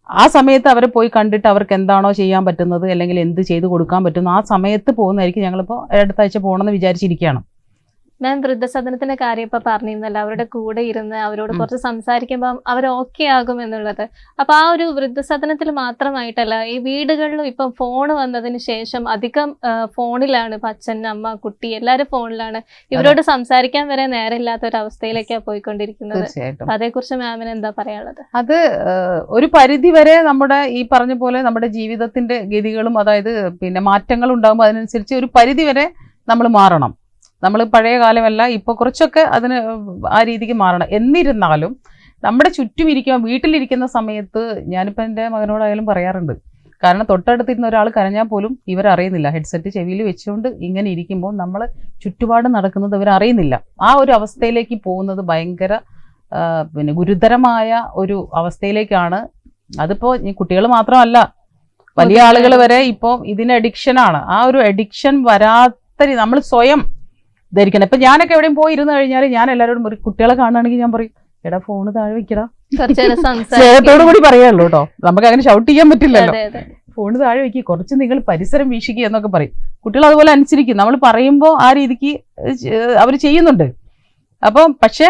ആ സമയത്ത് അവരെ പോയി കണ്ടിട്ട് അവർക്ക് എന്താണോ ചെയ്യാൻ പറ്റുന്നത് അല്ലെങ്കിൽ എന്ത് ചെയ്ത് കൊടുക്കാൻ പറ്റുന്നു ആ സമയത്ത് പോകുന്നതായിരിക്കും ഞങ്ങളിപ്പോൾ അടുത്ത ആഴ്ച പോകണമെന്ന് വിചാരിച്ചിരിക്കുകയാണ്. മാം വൃദ്ധസദനത്തിന്റെ കാര്യം ഇപ്പൊ പറഞ്ഞിരുന്നല്ലോ. അവരുടെ കൂടെ ഇരുന്ന് അവരോട് കുറച്ച് സംസാരിക്കുമ്പോൾ അവർ ഓക്കെ ആകും എന്നുള്ളത്. അപ്പൊ ആ ഒരു വൃദ്ധസദനത്തിൽ മാത്രമായിട്ടല്ല ഈ വീടുകളിലും ഇപ്പം ഫോൺ വന്നതിന് ശേഷം അധികം ഫോണിലാണ് ഇപ്പൊ അച്ഛൻ അമ്മ കുട്ടി എല്ലാരും ഫോണിലാണ് ഇവരോട് സംസാരിക്കാൻ വരെ നേരമില്ലാത്ത ഒരു അവസ്ഥയിലേക്കാണ് പോയിക്കൊണ്ടിരിക്കുന്നത് അതേക്കുറിച്ച് മാമിന് എന്താ പറയാനുള്ളത്? അത് ഒരു പരിധി വരെ നമ്മുടെ ഈ പറഞ്ഞ പോലെ നമ്മുടെ ജീവിതത്തിന്റെ ഗതികളും അതായത് പിന്നെ മാറ്റങ്ങൾ ഉണ്ടാകുമ്പോൾ അതിനനുസരിച്ച് ഒരു പരിധി വരെ നമ്മൾ മാറണം. നമ്മൾ പഴയ കാലമല്ല ഇപ്പൊ കുറച്ചൊക്കെ അതിന് ആ രീതിക്ക് മാറണം. എന്നിരുന്നാലും നമ്മുടെ ചുറ്റും ഇരിക്കുക വീട്ടിലിരിക്കുന്ന സമയത്ത് ഞാനിപ്പോൾ എന്റെ മകനോടായാലും പറയാറുണ്ട്. കാരണം തൊട്ടടുത്തിരുന്ന ഒരാൾ കരഞ്ഞാൽ പോലും ഇവരറിയുന്നില്ല. ഹെഡ്സെറ്റ് ചെവിയിൽ വെച്ചുകൊണ്ട് ഇങ്ങനെ ഇരിക്കുമ്പോൾ നമ്മൾ ചുറ്റുപാട് നടക്കുന്നത് ഇവരറിയുന്നില്ല. ആ ഒരു അവസ്ഥയിലേക്ക് പോകുന്നത് ഭയങ്കര പിന്നെ ഗുരുതരമായ ഒരു അവസ്ഥയിലേക്കാണ്. അതിപ്പോൾ കുട്ടികൾ മാത്രമല്ല. വലിയ ആളുകൾ വരെ ഇപ്പോൾ ഇതിന് അഡിക്ഷനാണ് ആ ഒരു അഡിക്ഷൻ വരാത്ത നമ്മൾ സ്വയം ധരിക്കണം ഇപ്പൊ ഞാനൊക്കെ എവിടെയും പോയി ഇരുന്ന് കഴിഞ്ഞാൽ ഞാൻ എല്ലാവരോടും പറയും കുട്ടികളെ കാണുകയാണെങ്കിൽ ഞാൻ പറയും എടാ ഫോണ് താഴെ വെക്കടാ. സ്നേഹത്തോടു കൂടി പറയാനുള്ളൂ കേട്ടോ. നമുക്ക് അങ്ങനെ ഷൗട്ട് ചെയ്യാൻ പറ്റില്ലല്ലോ. ഫോണ് താഴെ വെക്കി കുറച്ച് നിങ്ങൾ പരിസരം വീക്ഷിക്കുക എന്നൊക്കെ പറയും. കുട്ടികൾ അതുപോലെ അനുസരിക്കും. നമ്മൾ പറയുമ്പോൾ ആ രീതിക്ക് അവർ ചെയ്യുന്നുണ്ട്. അപ്പം പക്ഷേ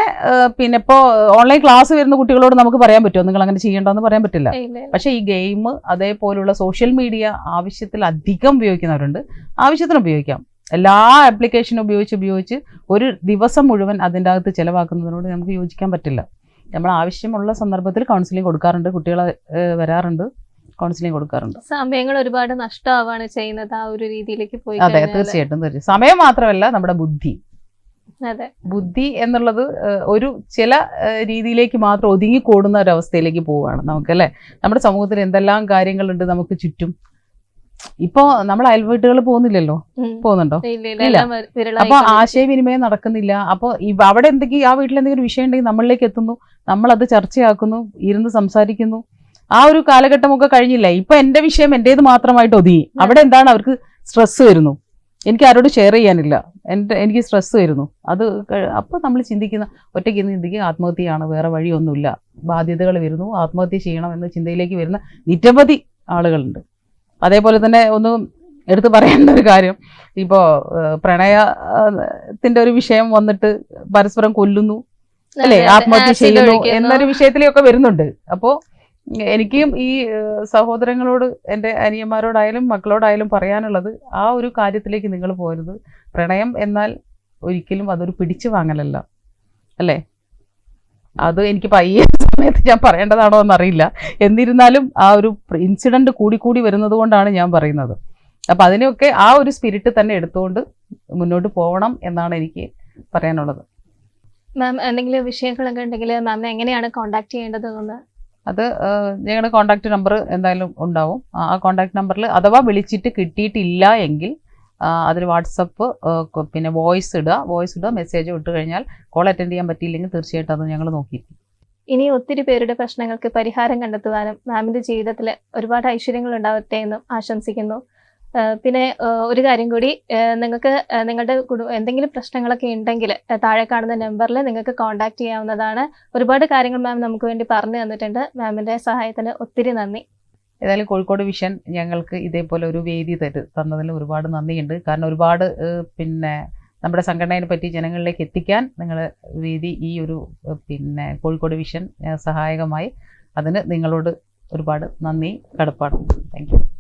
പിന്നെ ഇപ്പോൾ ഓൺലൈൻ ക്ലാസ് വരുന്ന കുട്ടികളോട് നമുക്ക് പറയാൻ പറ്റുമോ? നിങ്ങൾ അങ്ങനെ ചെയ്യേണ്ടെന്ന് പറയാൻ പറ്റില്ല. പക്ഷേ ഈ ഗെയിം അതേപോലുള്ള സോഷ്യൽ മീഡിയ ആവശ്യത്തിൽ അധികം ഉപയോഗിക്കുന്നവരുണ്ട്. ആവശ്യത്തിന് ഉപയോഗിക്കാം. എല്ലാ ആപ്ലിക്കേഷനും ഉപയോഗിച്ച് ഉപയോഗിച്ച് ഒരു ദിവസം മുഴുവൻ അതിന്റെ അകത്ത് ചിലവാക്കുന്നതിനോട് നമുക്ക് യോജിക്കാൻ പറ്റില്ല. നമ്മൾ ആവശ്യമുള്ള സന്ദർഭത്തിൽ കൗൺസിലിംഗ് കൊടുക്കാറുണ്ട് കുട്ടികൾ വരാറുണ്ട് കൗൺസിലിംഗ് കൊടുക്കാറുണ്ട്. സമയങ്ങൾ ഒരുപാട് നഷ്ടമാവാണ് ചെയ്യുന്നത് ആ ഒരു രീതിയിലേക്ക് പോയി അതെ. തീർച്ചയായിട്ടും തീർച്ചയായും സമയം മാത്രമല്ല നമ്മുടെ ബുദ്ധി. അതെ. ബുദ്ധി എന്നുള്ളത് ഒരു ചില രീതിയിലേക്ക് മാത്രം ഒതുങ്ങിക്കൂടുന്ന ഒരു അവസ്ഥയിലേക്ക് പോവുകയാണ് നമുക്കല്ലേ നമ്മുടെ സമൂഹത്തിൽ എന്തെല്ലാം കാര്യങ്ങളുണ്ട് നമുക്ക് ചുറ്റും. ഇപ്പോ നമ്മൾ അയൽവീട്ടുകൾ പോകുന്നില്ലല്ലോ. പോകുന്നുണ്ടോ? ഇല്ല, അപ്പൊ ആശയവിനിമയം നടക്കുന്നില്ല. അപ്പൊ അവിടെ എന്തെങ്കിലും ആ വീട്ടിൽ എന്തെങ്കിലും വിഷയം ഉണ്ടെങ്കിൽ നമ്മളിലേക്ക് എത്തുന്നു. നമ്മൾ അത് ചർച്ചയാക്കുന്നു ഇരുന്ന് സംസാരിക്കുന്നു. ആ ഒരു കാലഘട്ടമൊക്കെ കഴിഞ്ഞില്ല? ഇപ്പൊ എന്റെ വിഷയം എന്റേത് മാത്രമായിട്ട് ഒതുങ്ങി. അവിടെ എന്താണ് അവർക്ക് സ്ട്രെസ് വരുന്നു? എനിക്ക് ആരോട് ഷെയർ ചെയ്യാനില്ല. എന്റെ എനിക്ക് സ്ട്രെസ് വരുന്നു. അത് അപ്പൊ നമ്മൾ ചിന്തിക്കുന്ന ഒറ്റയ്ക്ക് ചിന്തിക്കുക ആത്മഹത്യയാണ്? വേറെ വഴിയൊന്നുമില്ല. ബാധ്യതകൾ വരുന്നു. ആത്മഹത്യ ചെയ്യണം എന്ന ചിന്തയിലേക്ക് വരുന്ന നിരവധി ആളുകളുണ്ട്. അതേപോലെ തന്നെ ഒന്ന് എടുത്തു പറയേണ്ട ഒരു കാര്യം. ഇപ്പോ പ്രണയത്തിന്റെ ഒരു വിഷയം വന്നിട്ട് പരസ്പരം കൊല്ലുന്നു അല്ലേ. ആത്മഹത്യ ചെയ്യുന്നു എന്നൊരു വിഷയത്തിലൊക്കെ വരുന്നുണ്ട്. അപ്പോൾ എനിക്കും ഈ സഹോദരങ്ങളോട് എന്റെ അനിയന്മാരോടായാലും മക്കളോടായാലും പറയാനുള്ളത് ആ ഒരു കാര്യത്തിലേക്ക് നിങ്ങൾ പോരുത്. പ്രണയം എന്നാൽ ഒരിക്കലും അതൊരു പിടിച്ചു വാങ്ങലല്ല അല്ലേ? അത് എനിക്ക് പയ്യ സമയത്ത് ഞാൻ പറയേണ്ടതാണോ എന്നറിയില്ല. എന്നിരുന്നാലും ആ ഒരു ഇൻസിഡന്റ് കൂടി കൂടി വരുന്നത് കൊണ്ടാണ് ഞാൻ പറയുന്നത്. അപ്പൊ അതിനെയൊക്കെ ആ ഒരു സ്പിരിറ്റ് തന്നെ എടുത്തുകൊണ്ട് മുന്നോട്ട് പോകണം എന്നാണ് എനിക്ക് പറയാനുള്ളത്. മാം എന്തെങ്കിലും വിഷയങ്ങളൊക്കെ ഉണ്ടെങ്കിൽ മാമിനെ എങ്ങനെയാണ് കോൺടാക്ട് ചെയ്യേണ്ടത് എന്ന്? അത് ഞങ്ങളുടെ കോൺടാക്ട് നമ്പർ എന്തായാലും ഉണ്ടാവും. ആ- ആ കോൺടാക്ട് നമ്പറിൽ അഥവാ വിളിച്ചിട്ട് കിട്ടിയിട്ടില്ല എങ്കിൽ അതിൽ വാട്സപ്പ് പിന്നെ വോയിസ് ഇടുക. വോയിസ് ഇടുക മെസ്സേജ് ഇട്ട് കഴിഞ്ഞാൽ കോൾ അറ്റൻഡ് ചെയ്യാൻ പറ്റിയില്ലെങ്കിൽ തീർച്ചയായിട്ടും അത് ഞങ്ങൾ നോക്കിയിരിക്കും. ഇനി ഒത്തിരി പേരുടെ പ്രശ്നങ്ങൾക്ക് പരിഹാരം കണ്ടെത്തുവാനും മാമിന്റെ ജീവിതത്തിൽ ഒരുപാട് ഐശ്വര്യങ്ങൾ ഉണ്ടാവട്ടെ എന്നും ആശംസിക്കുന്നു. പിന്നെ ഒരു കാര്യം കൂടി നിങ്ങൾക്ക് നിങ്ങളുടെ എന്തെങ്കിലും പ്രശ്നങ്ങളൊക്കെ ഉണ്ടെങ്കിൽ താഴെ കാണുന്ന നമ്പറിൽ നിങ്ങൾക്ക് കോൺടാക്ട് ചെയ്യാവുന്നതാണ്. ഒരുപാട് കാര്യങ്ങൾ മാം നമുക്ക് വേണ്ടി പറഞ്ഞു തന്നിട്ടുണ്ട്. മാമിന്റെ സഹായത്തിന് ഒത്തിരി നന്ദി. ഏതായാലും കോഴിക്കോട് വിഷൻ ഞങ്ങൾക്ക് ഇതേപോലെ ഒരു വേദി തന്നതിൽ ഒരുപാട് നന്ദിയുണ്ട്. കാരണം ഒരുപാട് പിന്നെ നമ്മുടെ സംഘടനയെ പറ്റി ജനങ്ങളിലേക്ക് എത്തിക്കാൻ നിങ്ങൾ രീതി ഈ ഒരു പിന്നെ കോഴിക്കോട് വിഷൻ സഹായകമായി അതിന് നിങ്ങളോട് ഒരുപാട് നന്ദി കടപ്പാടും താങ്ക്